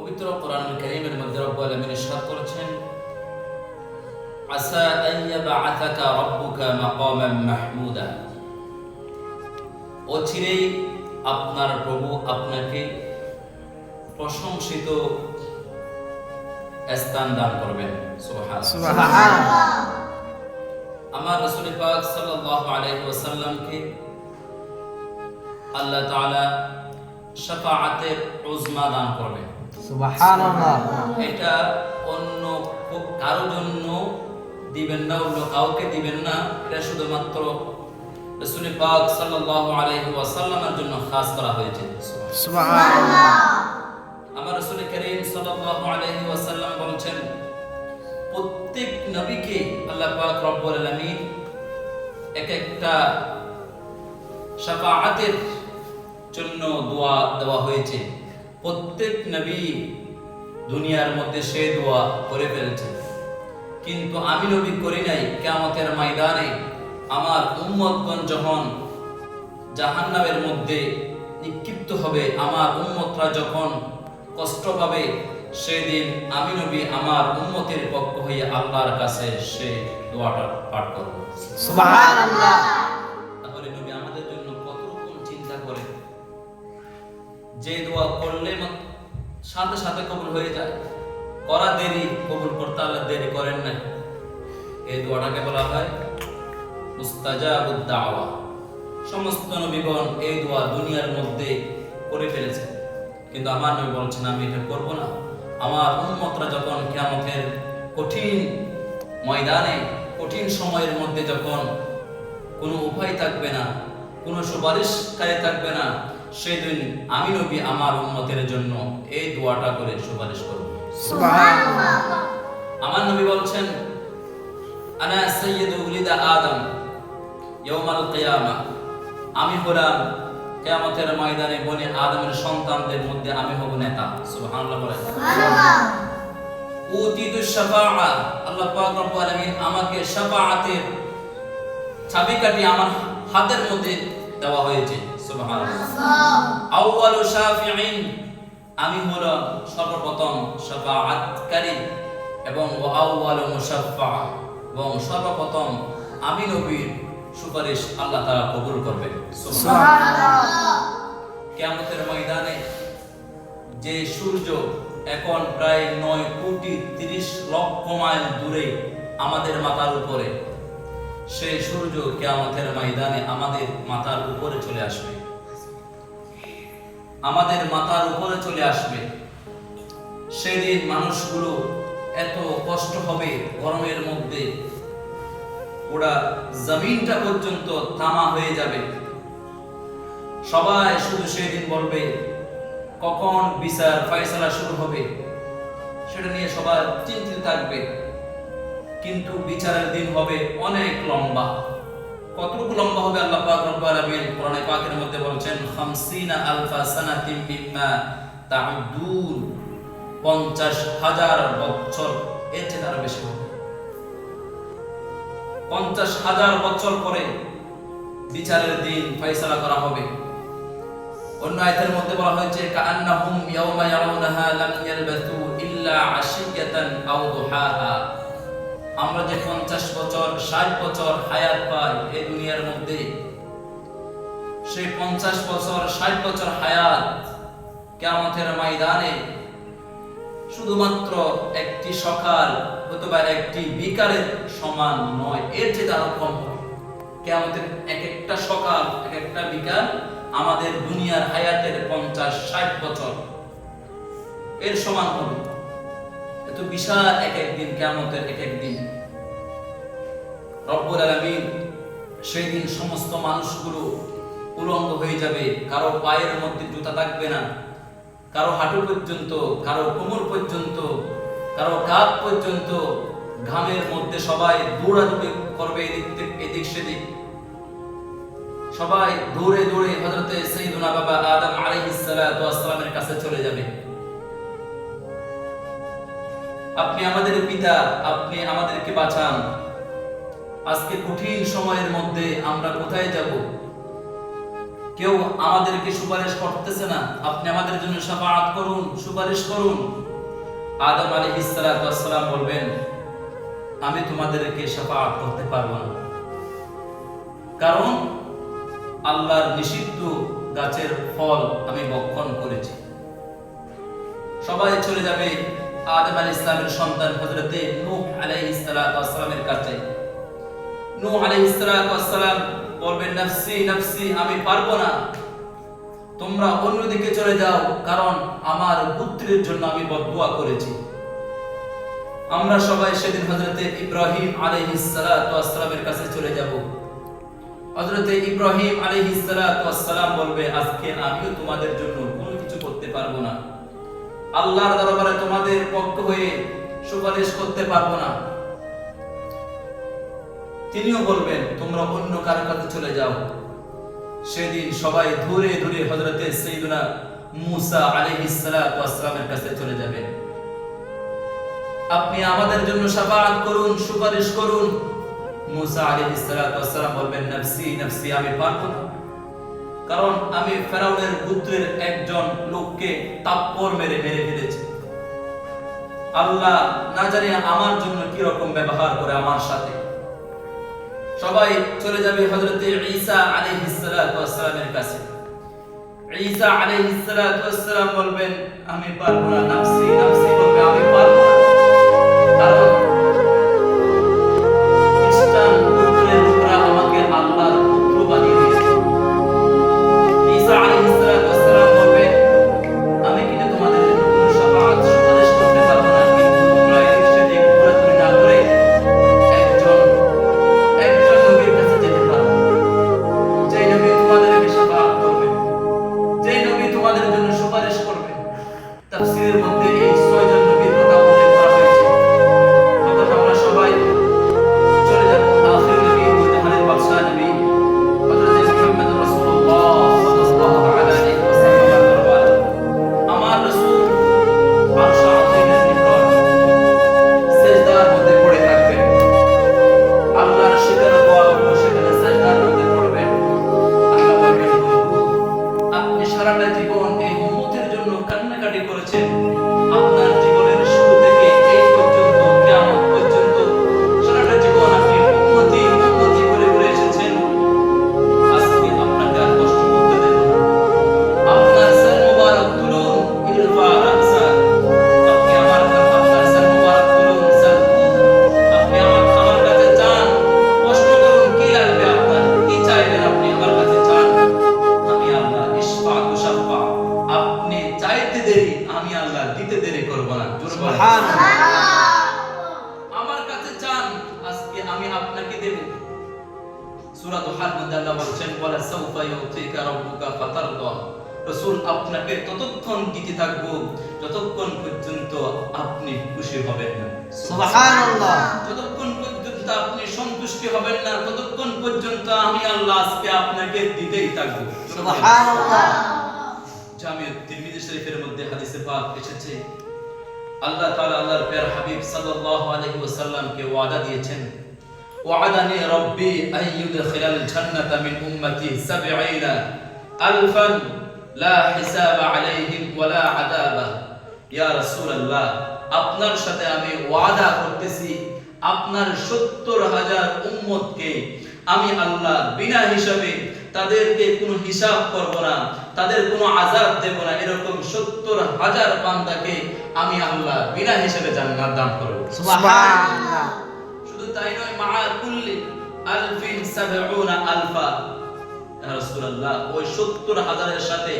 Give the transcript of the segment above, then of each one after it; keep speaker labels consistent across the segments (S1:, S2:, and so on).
S1: পবিত্র কোরআন কারীমের মধ্যে রব্বুল আলামিন ইরশাদ করেছেন আসা আন ইয়াবআথাকা রাব্বুকা মাকামান মাহমুদা। অচিরেই আপনার প্রভু আপনাকে প্রশংসিত স্থান দান করবেন। আমার রাসূল পাক সাল্লাল্লাহু আলাইহি ওয়াসাল্লামকে আল্লাহ তাআলা শাফাআতের উজমা দান করবেন। এটা অন্য কারও জন্য দিবেন না অন্য কাউকে দিবেন না। এটা শুধুমাত্র রাসূল পাক সাল্লাল্লাহু আলাইহি ওয়াসাল্লামের জন্য খাস করা হয়েছে।
S2: সুবহানাল্লাহ।
S1: আমার রাসূল করিম সাল্লাল্লাহু আলাইহি ওয়াসাল্লাম বলেছেন প্রত্যেক নবীকে আল্লাহ পাক রব্বুল আলামিন এক একটা শাফাআতের জন্য দোয়া দেওয়া হয়েছে। প্রত্যেক নবী দুনিয়ার মধ্যে সে দোয়া করে ফেলছে কিন্তু আমি নবী করি নাই, কিয়ামতের ময়দানে আমার উম্মতগণ যখন জাহান্নামের মধ্যে নিক্ষিপ্ত হবে, আমার উম্মতরা যখন কষ্ট পাবে, সেদিন আমি নবী আমার উম্মতের পক্ষ হয়ে আল্লাহর কাছে সে দোয়াটা পাঠ করব।
S2: সুবহানাল্লাহ।
S1: যে দোয়া করলে সাথে সাথে কবুল হয়ে যায়। করা দেরি, কবুল করতে আল্লাহ দেরি করেন নাই। এই দোয়াটাকে বলা হয় মুস্তাজাবুদ দাওয়া সমস্ত নবীগণ এই দোয়া দুনিয়ার মধ্যে করে ফেলেছে। কিন্তু আমার নবী বলছেন, আমি এটা করব না। আমার উম্মতরা যখন কিয়ামতের কঠিন ময়দানে, কঠিন সময়ের মধ্যে যখন কোনো উপায় থাকবে না, কোনো সুপারিশকারী থাকবে না সেদিন আমি নবী আমার উম্মতের জন্য এই দোয়াটা করে সুপারিশ করব। আমার নবী বলছেন আনা সাইয়্যিদু উলিদা আদম ইয়াউমাল কিয়ামা। আমি হলাম কিয়ামতের ময়দানে বনে আদমের সন্তানদের মধ্যে আমি হব নেতা। সুবহানাল্লাহ বলেন। উতিতু শাফাআ। আল্লাহ পাক রব্বুল আলামিন আমাকে শাফাআতের চাবিকাঠি আমার হাতের মধ্যে দেওয়া হয়েছে। আউয়ালু শাফিঈন আমি হলাম সর্বপ্রথম শাফাআতকারী এবং আউয়ালু মুশাফফা। এবং সর্বপ্রথম আমি নবীর সুপারিশ আল্লাহ তাআলা কবুল করবেন। সুবহানাল্লাহ। কিয়ামতের ময়দানে যে সূর্য এখন প্রায় নয় কোটি তিরিশ লক্ষ মাইল দূরে আমাদের মাথার উপরে সেই সূর্য কিয়ামতের ময়দানে আমাদের মাথার উপরে চলে আসবে। আমাদের মাথার উপরে চলে আসবে। সেদিন মানুষগুলো এত কষ্ট হবে গরমের মধ্যে। ওরা জমিনটা পর্যন্ত তামা হয়ে যাবে। সবাই শুধু সেদিন বলবে, কখন বিচার ফয়সালা শুরু হবে? সেটা নিয়ে সবাই চিন্তিত থাকবে। কিন্তু বিচারের দিন হবে অনেক লম্বা। কতটুকু লম্বা হবে আল্লাহ পাক রব্বুল আলামিন? কোরআনে পাকের মধ্যে বলেছেন 50 আলফা সানাতিন মিম্মা তাউদ্দুন। 50 হাজার বছর, এর চেয়ে আরও বেশি হবে। 50 হাজার বছর পরে বিচারের দিন ফয়সালা করা হবে। অন্য আয়াতের মধ্যে বলা হয়েছে, কাআন্নাহুম ইয়াওমা ইয়ারাউনাহা লাম ইয়ালবাথু ইল্লা আশিয়াতান আও দুহাহা। আমরা যে 50 বছর 60 বছর হায়াত পাই এই দুনিয়ার মধ্যে, সেই 50 বছর 60 বছর হায়াত কিয়ামতের ময়দানে শুধুমাত্র একটি সকাল অথবা একটি বিকালের সমান নয়, এর চেয়ে আরও কম হবে কিয়ামতের এক একটা সকাল এক একটা বিকাল আমাদের দুনিয়ার হায়াতের পঞ্চাশ, ষাট বছর, এর সমান হবে। এত বিশাল এক এক দিন কেমতের এক এক দিন রব্বুল আলামিন সেই দিন সমস্ত মানুষগুলো উলঙ্গ হয়ে যাবে, কারও পায়ের মধ্যে জুতা থাকবে না, কারও হাঁটু পর্যন্ত, কারও কোমর পর্যন্ত, কারও কাপ পর্যন্ত, ঘামের মধ্যে সবাই দৌড়াদৌড়ি করবে এদিক এদিক সেদিক। সবাই দৌড়ে দৌড়ে হযরতে সাইয়্যিদুনা বাবা আদম আলাইহিস সালাতু ওয়াস সালামের কাছে চলে যাবে। আপনি আমাদের পিতা, আপনি আমাদেরকে বাঁচান। আজকে কঠিন সময়ের মধ্যে আমরা কোথায় যাব? কেউ আমাদেরকে সুপারিশ করতেছে না। আপনি আমাদের জন্য শাফাআত করুন, সুপারিশ করুন। আদম ওয়াস সালাম বলবেন, আমি তোমাদেরকে শাফাআত করতে পারব না। কারণ আল্লাহর নিষিদ্ধ গাছের ফল আমি বক্ষণ করেছি। সবাই চলে যাবে আদম আলী ইসলামের সন্তান হজরতে নূহ আলাইহিস ওয়াস সালামের কাছে। নূহ আলাইহিস বলবেন, নফসি নফসি, আমি পারব না। তোমরা অন্যদিকে চলে যাও, কারণ আমার পুত্রের জন্য আমি করেছি। আমরা সবাই সেদিন ইব্রাহিম কাছে চলে যাব। ইব্রাহিম বলবে, আজকে আমিও তোমাদের জন্য কোনো কিছু করতে পারব না। আল্লাহর দরবারে তোমাদের পক্ষ হয়ে সুপারিশ করতে পারব না। তিনিও বলবেন, তোমরা অন্য কারও কাছে চলে যাও। সেদিন সবাই ধরে ধরে হজরতে সৈদুনা মুসা আলাইহিস সালাতু ওয়াস সালামের কাছে চলে যাবেন আপনি আমাদের জন্য শাফাআত করুন, সুপারিশ করুন। মুসা বলবেন, নফসি নফসি, আমি পারব না। কারণ আমি ফেরাউনের পুত্রের একজন লোককে তাপ্পর মেরে মেরে ফেলেছি। আল্লাহ না জানি আমার জন্য কি রকম ব্যবহার করে আমার সাথে। সবাই চলে যাবে হযরতে ঈসা আলাইহিস সালাতু ওয়াস সালামের কাছে। ঈসা আলাইহিস সালাতু ওয়াস সালাম বলবেন, আমি পারব না, নাফসি নাফসি বলবে, আমি পারব না। কারণ বলছেন ওয়ালা সাউফা ইউতিকা রাব্বুকা ফাতারদা। রাসূল আপনাকে ততক্ষণ দিতে থাকব যতক্ষণ পর্যন্ত আপনি খুশি হবেন না।
S2: সুবহানাল্লাহ।
S1: যতক্ষণ পর্যন্ত আপনি সন্তুষ্টি হবেন না ততক্ষণ পর্যন্ত আমি আল্লাহ আজকে আপনাকে দিতেই থাকব।
S2: সুবহানাল্লাহ।
S1: তিরমিজি শরীফের মধ্যে হাদিসে পাক এসেছে আল্লাহ তাআলা আল্লাহর প্রিয় হাবিব সাল্লাল্লাহু আলাইহি ওয়াসাল্লামকে ওয়াদা দিয়েছেন ওয়াদানি রব্বি আইয়ুদখিলাল জান্নাতা মিন উম্মতি 70 আলফান, লা হিসাবা আলাইহিম ওয়ালা আযাবা ইয়া রাসূলুল্লাহ, আপনার সাথে আমি ওয়াদা করতেছি, আপনার সত্তর হাজার উম্মতকে আমি আল্লাহ বিনা হিসাবে তাদেরকে কোনো হিসাব করব না, তাদের কোনো আজাব দেব না, এরকম সত্তর হাজার বান্দাকে আমি আল্লাহ বিনা হিসাবে জান্নাত দান করব। তাই কুল্লি আলফিন সাবউনা আলফা রাসূলুল্লাহ ওই সত্তর হাজারের সাথে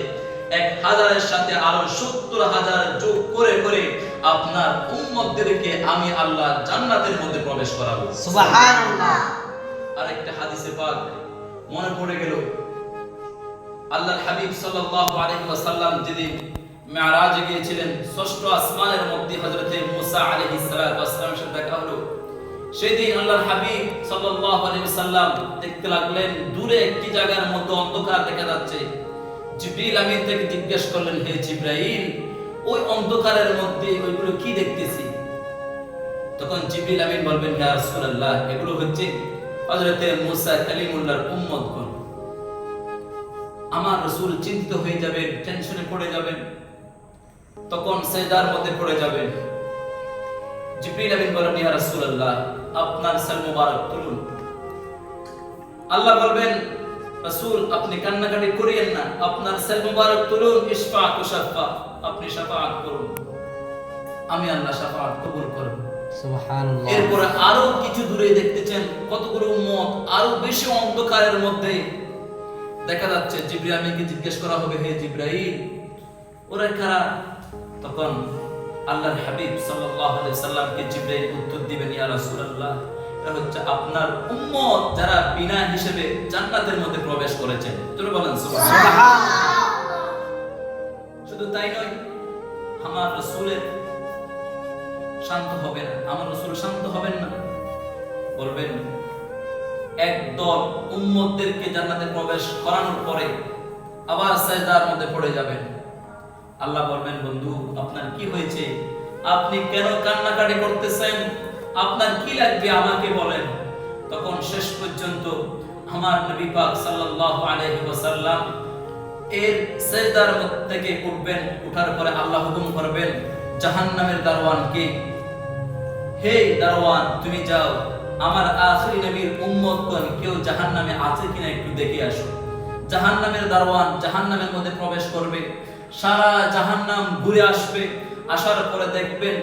S1: এক হাজারের সাথে আরও সত্তর হাজার যোগ করে করে আপনার উম্মতদেরকে আমি আল্লাহ জান্নাতের মধ্যে প্রবেশ করাবো।
S2: সুবহানাল্লাহ।
S1: আরেকটা হাদিসে পাক মনে পড়ে গেল। আল্লাহর হাবিব সাল্লাল্লাহু আলাইহি ওয়াসাল্লাম যেদিন মেরাজে গিয়েছিলেন ষষ্ঠ আসমানের মধ্যে হযরতে মুসা আলাইহিস সালাতু সাথে দেখা হলো। সেদিন আল্লাহর হাবিব সাল্লাল্লাহু আলাইহি ওয়াসাল্লাম দেখতে লাগলেন, দূরে একটি জায়গার মধ্যে অন্ধকার দেখা যাচ্ছে। জিবরিল আমিন থেকে জিজ্ঞেস করলেন, হে জিব্রাইল, ওই অন্ধকারের মধ্যে ওইগুলো কি দেখতেছি? তখন জিবরিল আমিন বলবেন, ইয়া রাসূলুল্লাহ, এগুলো হচ্ছে হযরতে মুসা কালিমুল্লাহর উম্মতগণ। আমার রসুল চিন্তিত হয়ে যাবেন, টেনশনে পড়ে যাবেন। তখন সেজদার মধ্যে পড়ে যাবেন। জিবরিল আমিন বলেন ইয়া রাসূলুল্লাহ আপনার সাল মুবারক তুলুন। আল্লাহ বলবেন রাসূল আপনি কান্নাকাটি করিয়েন না আপনার সাল মুবারক তুলুন ইশফা আপনি শাফাআত করুন। আমি আল্লাহ শাফাআত কবুল করব।
S2: সুবহানাল্লাহ।
S1: এরপরে আরও কিছু দূরে দেখতেছেন কতগুলো উম্মত আরও বেশি অন্ধকারের মধ্যে। দেখা যাচ্ছে জিব্রাইল আমিনকে জিজ্ঞেস করা হবে হে জিব্রাইল ওরা কারা? তখন আল্লাহর হাবিব সাল্লাল্লাহু আলাইহি সাল্লামকে জিব্রাইল উত্তর দিবেন ইয়া রাসূলুল্লাহ এটা হচ্ছে আপনার উম্মত যারা বিনা হিসেবে জান্নাতের মধ্যে প্রবেশ করেছেন তুমি বলেন সুবহানাল্লাহ। শুধু তাই নয় আমার রসুলের শান্ত হবে না আমার রসুল শান্ত হবেন না। বলবেন একদল উম্মতদেরকে জান্নাতে প্রবেশ করানোর পরে আবার সাজদার মধ্যে পড়ে যাবেন। আল্লাহ বলবেন, বন্ধু, আপনার কি হয়েছে? আপনি কেন কান্নাকাটি করতেছেন? আপনার কি লাগবে আমাকে বলেন? তখন শেষ পর্যন্ত আমার নবী পাক সাল্লাল্লাহু আলাইহি ওয়াসাল্লাম এর সেজদার থেকে উঠবেন, উঠার পরে আল্লাহ হুকুম করবেন, জাহান্নামের দারওয়ানকে হে দারওয়ান তুমি যাও, আমার আখরি নবীর উম্মতগণ কেউ জাহান্নামে আছে কিনা একটু দেখে আসো। জাহান্নামের দারওয়ান জাহান্নামের মধ্যে প্রবেশ করবে সারা জাহান্নাম ঘুরে আসবে। আসার পরে দেখবেন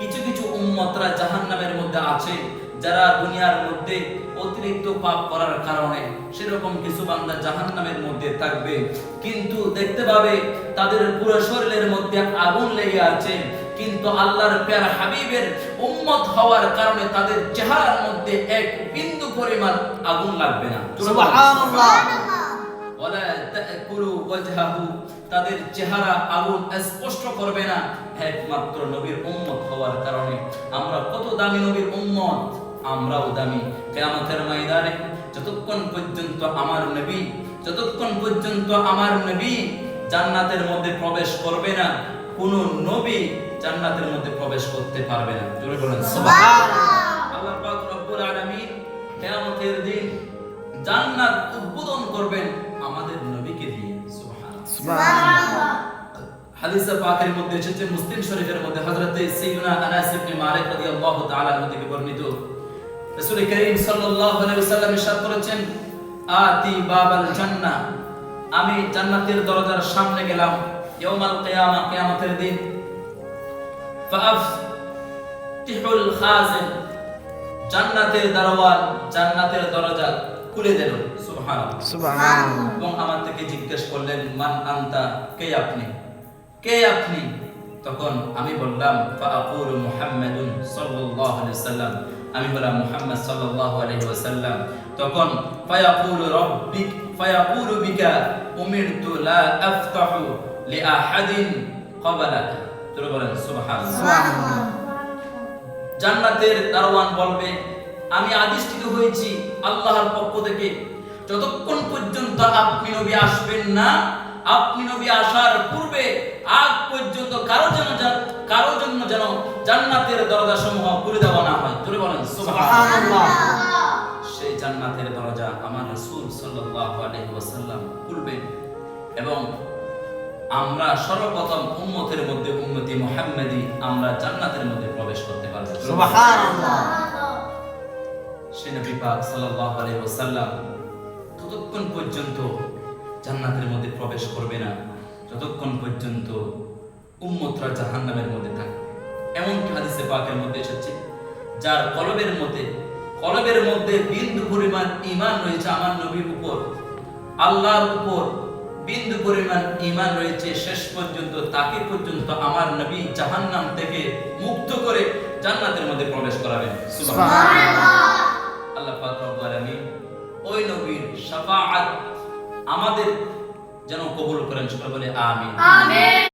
S1: কিছু কিছু উম্মতরা জাহান্নামের মধ্যে আছে যারা দুনিয়ার মধ্যে অতিরিক্ত পাপ করার কারণে সেরকম কিছু বান্দা জাহান্নামের মধ্যে থাকবে। কিন্তু দেখতে পাবে তাদের পুরো শরীরের মধ্যে আগুন লেগে আছে কিন্তু আল্লাহর প্যার হাবিবের উম্মত হওয়ার কারণে তাদের চেহারার মধ্যে এক বিন্দু পরিমাণ আগুন লাগবে না।
S2: সুবহানাল্লাহ।
S1: ওয়ালা তাকুলু ওয়াজহাহু। তাদের চেহারা আগুন স্পষ্ট করবে না। একমাত্র নবীর উম্মত হওয়ার কারণে আমরা কত দামি নবীর উম্মত? আমরাও দামি। কিয়ামতের ময়দানে যতক্ষণ পর্যন্ত আমার নবী যতক্ষণ পর্যন্ত আমার নবী জান্নাতের মধ্যে প্রবেশ করবে না কোন নবী জান্নাতের মধ্যে প্রবেশ করতে পারবে না। জোরে বলেন
S2: সুবহানাল্লাহ।
S1: আল্লাহ পাক রব্বুল আলামিন কিয়ামতের দিন জান্নাত উদ্বোধন করবেন আমাদের পাকের মধ্যে এসেছে, মুসলিম শরীফের মধ্যে হযরত আনাস ইবনে মালিক রাদিয়াল্লাহু তাআলা আনহু থেকে বর্ণিত। সাল্লাল্লাহু আলাইহি ওয়াসাল্লাম ইরশাদ করেছেন, আতি বাবাল জান্নাহ আমি জান্নাতের দরজার সামনে গেলাম ইয়াউমাল কিয়ামা, কিয়ামতের দিন। ফাআফতিহুল খাজিন, জান্নাতের দরওয়ান জান্নাতের দরজা খুলে সুবহানাল্লাহ এবং আমার থেকে জিজ্ঞেস করলেন মান আনতা? কে আপনি? কে আপনি? তখন আমি বললাম ফাআকুল মুহাম্মাদুন সাল্লাল্লাহু আলাইহি ওয়াসাল্লাম। আমি বললাম মুহাম্মদ সাল্লাল্লাহু আলাইহি ওয়াসাল্লাম। তখন ফায়াকুল রাব্বিক ফায়াকুল বিকা উমিরতু লা আফতাহু লিআহাদিন ক্বাবলাকা। তোরা বলেন সুবহানাল্লাহ।
S2: সুবহানাল্লাহ।
S1: জান্নাতের দারওয়ান বলবে আমি আদিষ্ঠিত হয়েছি আল্লাহর পক্ষ থেকে যতক্ষণ পর্যন্ত আপনি নবী আসবেন না আপনি নবী আসার পূর্বে আগ পর্যন্ত কারও যেন কারও জন্য যেন জান্নাতের দরজা সমূহ খুলে দেওয়া না হয়। জোরে বলেন সুবহানাল্লাহ।
S2: সুবহানাল্লাহ।
S1: সেই জান্নাতের দরজা আমার রাসূল সাল্লাল্লাহু আলাইহি ওয়াসাল্লাম খুলবেন এবং আমরা সর্বপ্রথম উম্মতের মধ্যে উম্মতি মুহাম্মাদি আমরা জান্নাতের মধ্যে প্রবেশ করতে পারব।
S2: সুবহানাল্লাহ।
S1: সে নবী পাক সাল্লাল্লাহু আলাইহি ওয়াসাল্লাম ততক্ষণ পর্যন্ত জান্নাতের মধ্যে প্রবেশ করবে না যতক্ষণ পর্যন্ত উম্মতরা জাহান্নামের মধ্যে থাকবে। এমন হাদিসে পাকের মধ্যে এসেছে যার কলবের মধ্যে কলবের মধ্যে বিন্দু পরিমাণ ঈমান রয়েছে আমার নবীর উপর। আল্লাহর উপর বিন্দু পরিমাণ ঈমান রয়েছে শেষ পর্যন্ত তাকে পর্যন্ত আমার নবী জাহান্নাম থেকে মুক্ত করে জান্নাতের মধ্যে প্রবেশ করাবেন। সুবহানাল্লাহ। আল্লাহ পাক রব্বুল আলামিন ওই নবীর সাফাআত আমাদের যেন কবুল করেন সকলে বলে আমিন।
S3: আমিন।